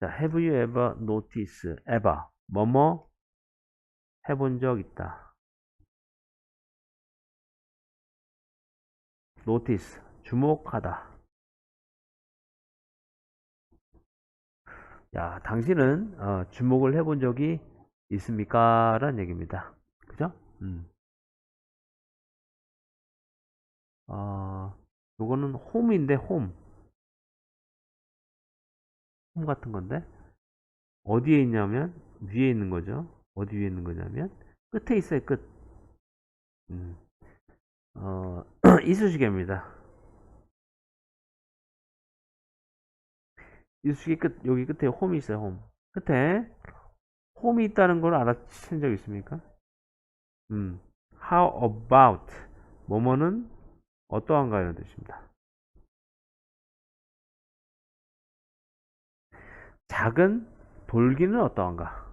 자, have you ever noticed ever 뭐뭐 해본 적 있다. notice 주목하다. 야, 당신은 어, 주목을 해본 적이 있습니까? 라는 얘기입니다. 그죠? 음. 어, 요거는 홈인데 홈. 홈 같은 건데 어디에 있냐면 위에 있는 거죠. 어디 위에 있는 거냐면 끝에 있어요. 끝. 음. 어, 이쑤시개입니다. 이쑤시개 끝 여기 끝에 홈이 있어요. 홈. 끝에 홈이 있다는 걸 알아챈 적 있습니까? 음. How about 뭐뭐는 어떠한가 이런 뜻입니다. 작은 돌기는 어떠한가?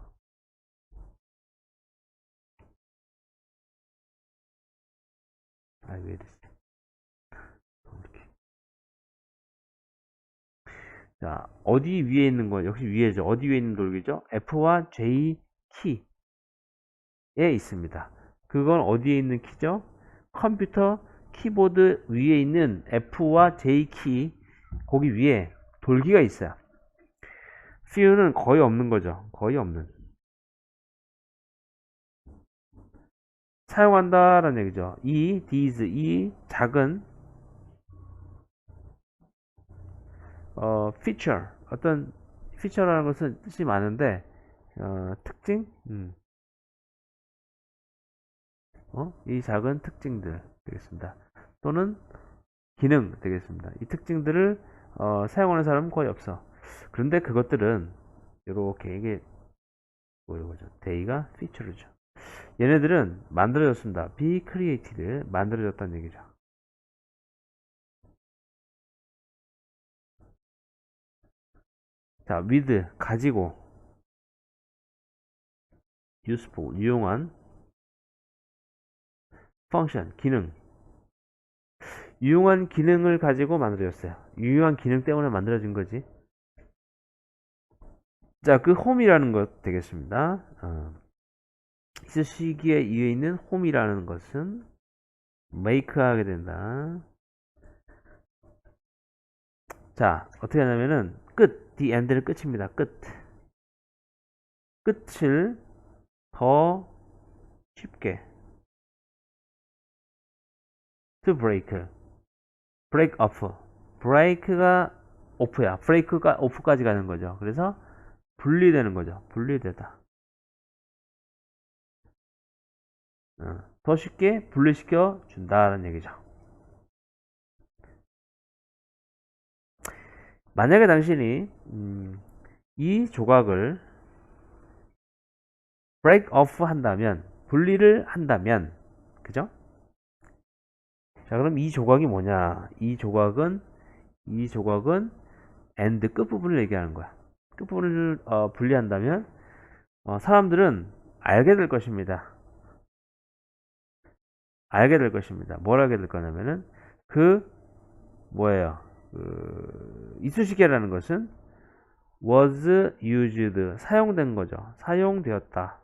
아, 왜 됐어? 자, 어디 위에 있는 거? 역시 위에죠. 어디 위에 있는 돌기죠? F와 J 키에 있습니다. 그건 어디에 있는 키죠? 컴퓨터 키보드 위에 있는 F와 J 키 거기 위에 돌기가 있어요. Few는 거의 없는 거죠. 거의 없는. 사용한다 라는 얘기죠. 이, these, 이 작은 어, feature 어떤 feature라는 것은 뜻이 많은데 어, 특징, 음. 어? 이 작은 특징들 되겠습니다. 또는 기능 되겠습니다. 이 특징들을 어, 사용하는 사람은 거의 없어. 그런데 그것들은 이렇게 이게 뭐죠? 데이가 피처르죠. 얘네들은 만들어졌습니다. be created 만들어졌다는 얘기죠. 자, with 가지고 useful 유용한 function 기능 유용한 기능을 가지고 만들어졌어요. 유용한 기능 때문에 만들어진 거지. 자, 그 홈이라는 것 되겠습니다. 어. 시기에 이에 있는 홈이라는 것은 make 하게 된다. 자, 어떻게 하냐면은 끝, the end는 끝입니다. 끝. 끝을 더 쉽게 to break. break off. break가 off야. break가 off까지 가는 거죠. 그래서 분리되는 거죠. 분리되다. 어, 더 쉽게 분리시켜 준다는 얘기죠. 만약에 당신이 음, 이 조각을 break off 한다면 분리를 한다면 그죠? 자 그럼 이 조각이 뭐냐 이 조각은 이 조각은 end 끝부분을 얘기하는 거야 끝부분을 어, 분리한다면 어, 사람들은 알게 될 것입니다. 알게 될 것입니다. 뭘 알게 될 거냐면은 그 뭐예요? 그 이쑤시개라는 것은 was used 사용된 거죠. 사용되었다.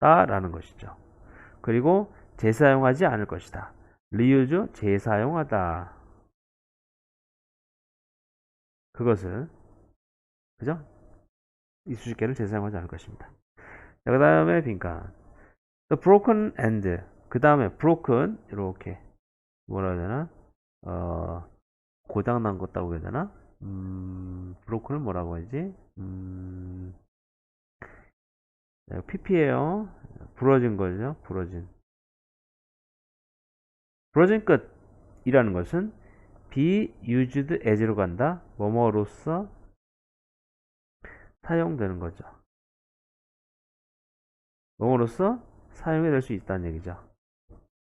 라는 것이죠. 그리고 재사용하지 않을 것이다. reuse 재사용하다. 그것을 그죠? 이쑤시개를 재사용하지 않을 것입니다. 그 다음에 빈칸. The broken end. 그 다음에 broken 이렇게. 뭐라 해야 되나? 어, 고장난 것다고 해야 되나? 음, broken을 뭐라고 하지? 음, pp예요. 부러진 거죠? 부러진. 부러진 끝이라는 것은 be used as로 간다. 뭐뭐로서 사용되는 거죠. 뭐뭐로서 사용이 될 수 있다는 얘기죠.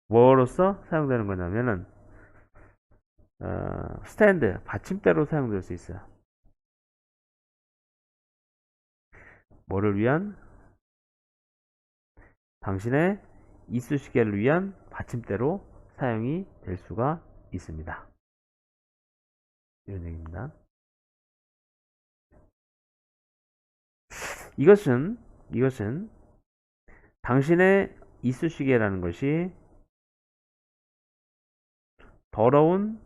뭐로서 사용되는 거냐면은 어, 스탠드, 받침대로 사용될 수 있어요. 뭐를 위한? 당신의 이쑤시개를 위한 받침대로 사용이 될 수가 있습니다. 이런 얘기입니다. 이것은 이것은 당신의 이쑤시개라는 것이 더러운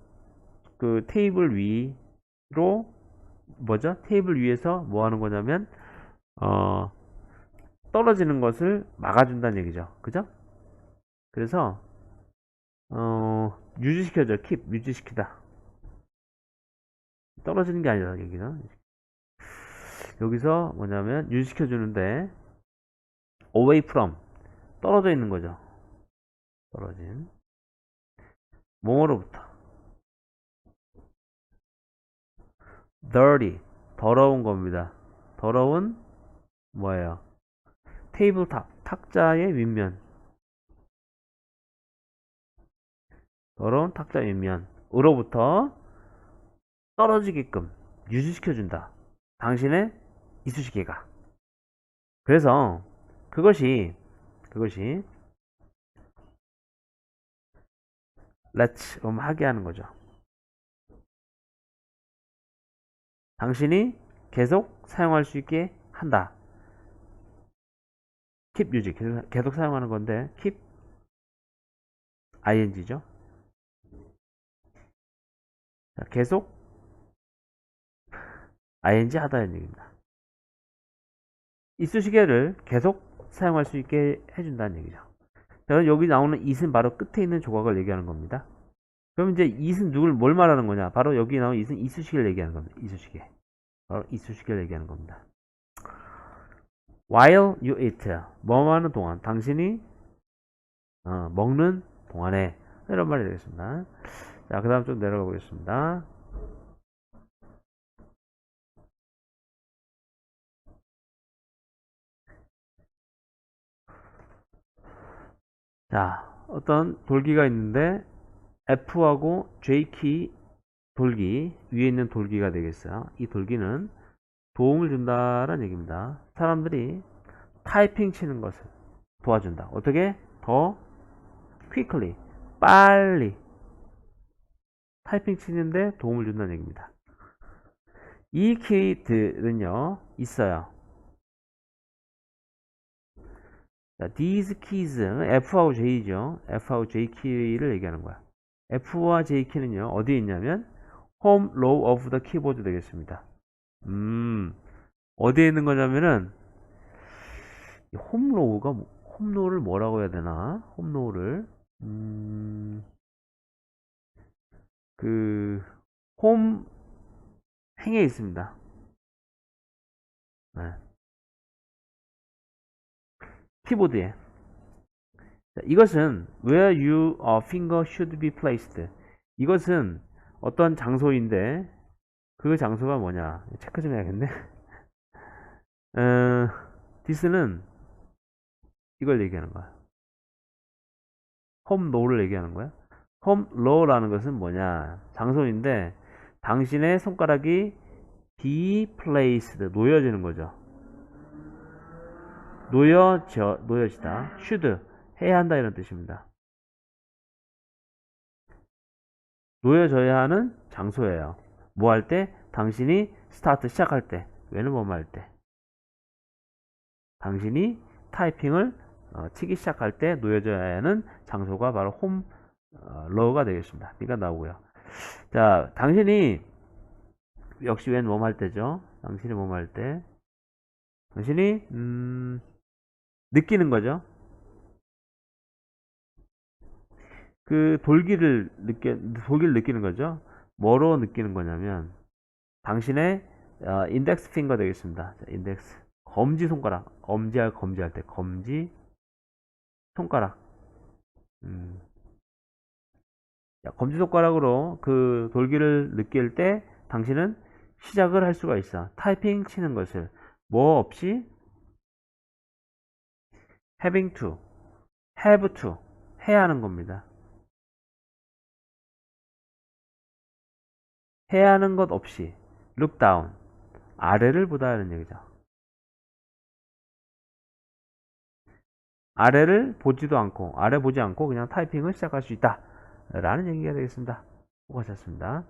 그 테이블 위로 뭐죠? 테이블 위에서 뭐 하는 거냐면 어 떨어지는 것을 막아준다는 얘기죠. 그죠? 그래서 어 유지시켜줘. 킵 유지시키다. 떨어지는 게 아니라 여기는 여기서 뭐냐면 유지시켜 주는데 away from 떨어져 있는 거죠. 떨어진 뭐뭐로부터 dirty 더러운 겁니다. 더러운 뭐예요? 테이블 탑 탁자의 윗면 더러운 탁자 윗면으로부터 떨어지게끔 유지시켜준다. 당신의 이쑤시개가. 그래서 그것이 그것이 let's 음 하게 하는 거죠. 당신이 계속 사용할 수 있게 한다. keep 유지 계속, 계속 사용하는 건데 keep ing죠. 자, 계속 ing 하다는 얘기입니다. 이쑤시개를 계속 사용할 수 있게 해준다는 얘기죠. 자, 여기 나오는 it은 바로 끝에 있는 조각을 얘기하는 겁니다. 그럼 이제 it은 누굴 뭘 말하는 거냐? 바로 여기 나온 it은 이쑤시개를 얘기하는 겁니다. 이쑤시개. 바로 이쑤시개를 얘기하는 겁니다. While you eat, 뭐 하는 동안, 당신이 어, 먹는 동안에 이런 말이 되겠습니다. 자, 그 다음 좀 내려가 보겠습니다. 자, 어떤 돌기가 있는데 F하고 J키 돌기 위에 있는 돌기가 되겠어요. 이 돌기는 도움을 준다라는 얘기입니다. 사람들이 타이핑 치는 것을 도와준다. 어떻게? 더 quickly 빨리 타이핑 치는데 도움을 준다는 얘기입니다. 이 키들은요 있어요. These keys F하고 J죠. F하고 J 키를 얘기하는 거야. F와 J 키는요 어디에 있냐면 home row of the keyboard 되겠습니다. 음 어디에 있는 거냐면은 홈 로우가 홈 로우를 뭐라고 해야 되나? 홈 로우를 음, 그, 홈 행에 있습니다. 네. 키보드에. 자, 이것은 where you uh, finger should be placed. 이것은 어떤 장소인데 그 장소가 뭐냐? 체크 좀 해야겠네. 어, this는 이걸 얘기하는 거야. 홈 로우를 얘기하는 거야. 홈 로우라는 것은 뭐냐? 장소인데 당신의 손가락이 be placed 놓여지는 거죠. 놓여져 놓여지다. should 해야 한다 이런 뜻입니다. 놓여져야 하는 장소예요. 뭐 할 때? 당신이 스타트 시작할 때. 왜는 뭐뭐 할 때. 당신이 타이핑을 어, 치기 시작할 때 놓여져야 하는 장소가 바로 홈 어, 러가 되겠습니다. B가 나오고요. 자, 당신이 역시 웬 몸 할 때죠. 당신이 몸 할 때, 당신이 음, 느끼는 거죠. 그 돌기를 느끼 돌기를 느끼는 거죠. 뭐로 느끼는 거냐면 당신의 어, 인덱스 핑거 되겠습니다. 자, 인덱스 검지 손가락 엄지할 검지할 때 검지 손가락. 음. 검지 손가락으로 그 돌기를 느낄 때 당신은 시작을 할 수가 있어. 타이핑 치는 것을 뭐 없이 having to, have to 해야 하는 겁니다. 해야 하는 것 없이 look down 아래를 보다 하는 얘기죠. 아래를 보지도 않고 아래 보지 않고 그냥 타이핑을 시작할 수 있다 라는 얘기가 되겠습니다 수고하셨습니다